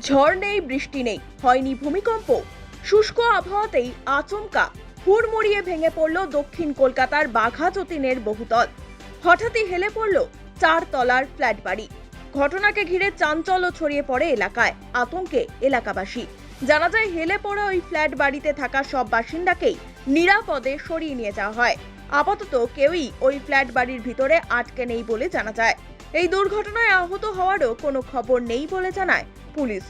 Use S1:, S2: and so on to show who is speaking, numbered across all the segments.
S1: ঝড় নেই, বৃষ্টি নেই, হয়নি ভূমিকম্প। শুষ্ক আবহাওয়াতেই আচমকা হুড়মুড়িয়ে ভেঙে পড়ল দক্ষিণ কলকাতার বাঘা যতীনের বহুতল। হঠাৎই হেলে পড়ল চার তলার ফ্ল্যাট বাড়ি। ঘটনাকে ঘিরে চাঞ্চল্য ছড়িয়ে পড়ে এলাকায়, আতঙ্কে এলাকাবাসী। জানা যায়, হেলে পড়া ওই ফ্ল্যাট বাড়িতে থাকা সব বাসিন্দাকেই নিরাপদে সরিয়ে নিয়ে যাওয়া হয়। আপাতত কেউই ওই ফ্ল্যাট বাড়ির ভিতরে আটকে নেই বলে জানা যায়। এই দুর্ঘটনায় আহত হওয়ারও কোনো খবর নেই বলে জানায় পুলিশ।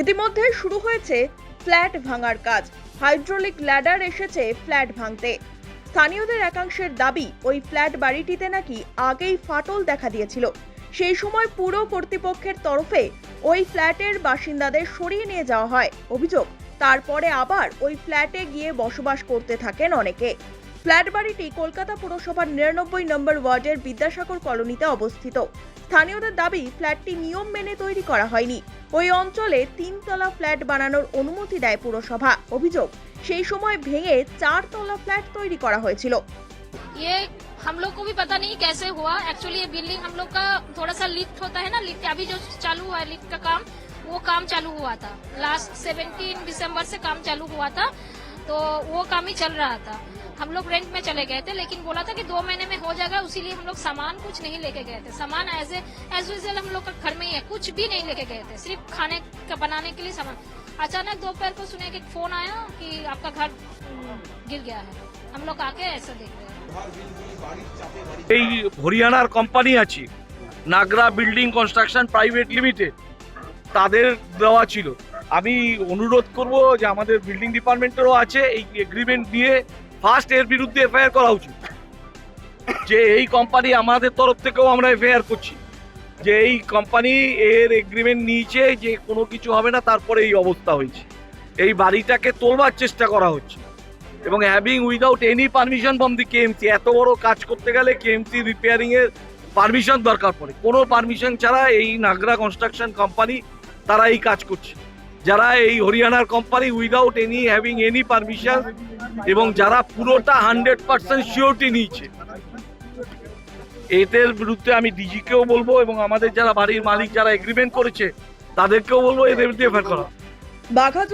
S1: ইতিমধ্যে শুরু হয়েছে ফ্ল্যাট ভাঙার কাজ। হাইড্রোলিক ল্যাডার এসেছে ফ্ল্যাট ভাঙতে। স্থানীয়দের একাংশের দাবি, ওই ফ্ল্যাট বাড়িটিতে নাকি আগেই ফাটল দেখা দিয়েছিল। সেই সময় পুরো কর্তৃপক্ষের তরফে ওই ফ্ল্যাটের বাসিন্দাদের সরিয়ে নিয়ে যাওয়া হয়। অভিযোগ, তারপরে আবার ওই ফ্ল্যাটে গিয়ে বসবাস করতে থাকেন অনেকে। ফ্ল্যাট বাড়িটি কলকাতা পুরসভার নিরানব্বই নম্বর ওয়ার্ডের বিদ্যাসাগর কলোনিতে অবস্থিত স্থানীয়দের দাবি ফ্ল্যাটটি নিয়ম মেনে তৈরি করা হয়নি ওই অঞ্চলে তিনতলা ফ্ল্যাট বানানোর অনুমতি দেয় পুরসভা অভিযোগ সেই সময় ভেঙে চারতলা ফ্ল্যাট তৈরি করা হয়েছিল
S2: ये हम लोग को भी पता नहीं कैसे हुआ एक्चुअली ये बिल्डिंग हम लोग का थोड़ा सा लिफ्ट होता है ना लिफ्ट अभी जो चालू हुआ है लिफ्ट का काम वो काम चालू हुआ था लास्ट 17 दिसंबर से काम चालू हुआ था तो वो काम ही चल रहा था हम लोग रेंट में चले गए थे लेकिन बोला था कि दो महीने में हो जाएगा उसीलिए हम लोग सामान कुछ नहीं लेके गए थे सामान एज एज यूजल हम लोग का घर में ही है कुछ भी नहीं लेके गए थे सिर्फ खाने का बनाने के लिए सामान अचानक दोपहर को सुने कि फोन आया कि आपका घर हम्म, गिर गया है हम लोग आके ऐसा देख रहे हैं
S3: এই হরিয়ানার কোম্পানি আছে Nagra building construction private limited তাদের দেওয়া ছিল আমি অনুরোধ করব যে আমাদের বিল্ডিং ডিপার্টমেন্টেরও আছে এই এগ্রিমেন্ট দিয়ে ফার্স্ট এর বিরুদ্ধে এফআইআর করা উচিত। যে এই কোম্পানি আমাদের তরফ থেকেও আমরা এফআইআর করছি। যে এই কোম্পানি এর এগ্রিমেন্ট নিয়েছে যে কোনো কিছু হবে না, তারপরে এই অবস্থা হয়েছে। এই বাড়িটাকে তোলবার চেষ্টা করা হচ্ছে। এবং having without any permission from the KMC এত বড় কাজ করতে গেলে কেএমসি রিপেয়ারিং এর পারমিশন দরকার পড়ে। কোনো পারমিশন ছাড়া এই নাগরা কনস্ট্রাকশন কোম্পানি তারা এই কাজ করছে। যারা এই হরিয়ানার company without any having any permission এবং যারা পুরোটা হান্ড্রেড পার্সেন্ট সিওরিটি নিয়েছে। এদের বিরুদ্ধে আমি ডিজিকেও বলব এবং আমাদের যারা বাড়ির মালিক যারা এগ্রিমেন্ট করেছে, তাদেরকেও বলব এদের বিরুদ্ধে এফআইআর করা।
S1: বাঘা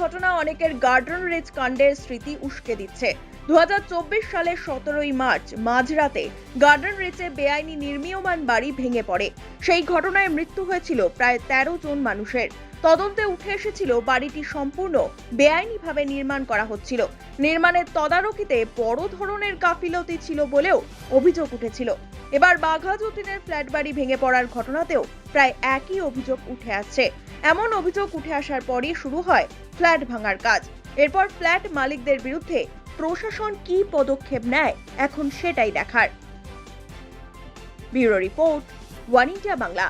S1: ঘটনা অনেকের গার্ডেন রেজ কাণ্ডের স্মৃতি উস্কে দিচ্ছে। দু হাজার চব্বিশ সালের সতেরোই মার্চ, মাঝরাতে গার্ডেন রেচে বেআইনি নির্মীয়মান বাড়ি ভেঙে পড়ে। সেই ঘটনায় মৃত্যু হয়েছিল প্রায় তেরো জন মানুষের। তদন্তে উঠে এসেছিল বাড়িটি সম্পূর্ণ বেআইনিভাবে নির্মাণ করা হচ্ছিল। নির্মাণের তদারকিতে বড় ধরনের গাফিলতি ছিল বলেও অভিযোগ উঠেছিল। এবার বাঘা যতীনের ফ্ল্যাট বাড়ি ভেঙে পড়ার ঘটনাতেও প্রায় একই অভিযোগ উঠে আসছে। এমন অভিযোগ উঠে আসার পরই শুরু হয় ফ্ল্যাট ভাঙার কাজ। এরপর ফ্ল্যাট মালিকদের বিরুদ্ধে প্রশাসন কি পদক্ষেপ নেয় এখন সেটাই দেখার। Bureau report, one India Bangla.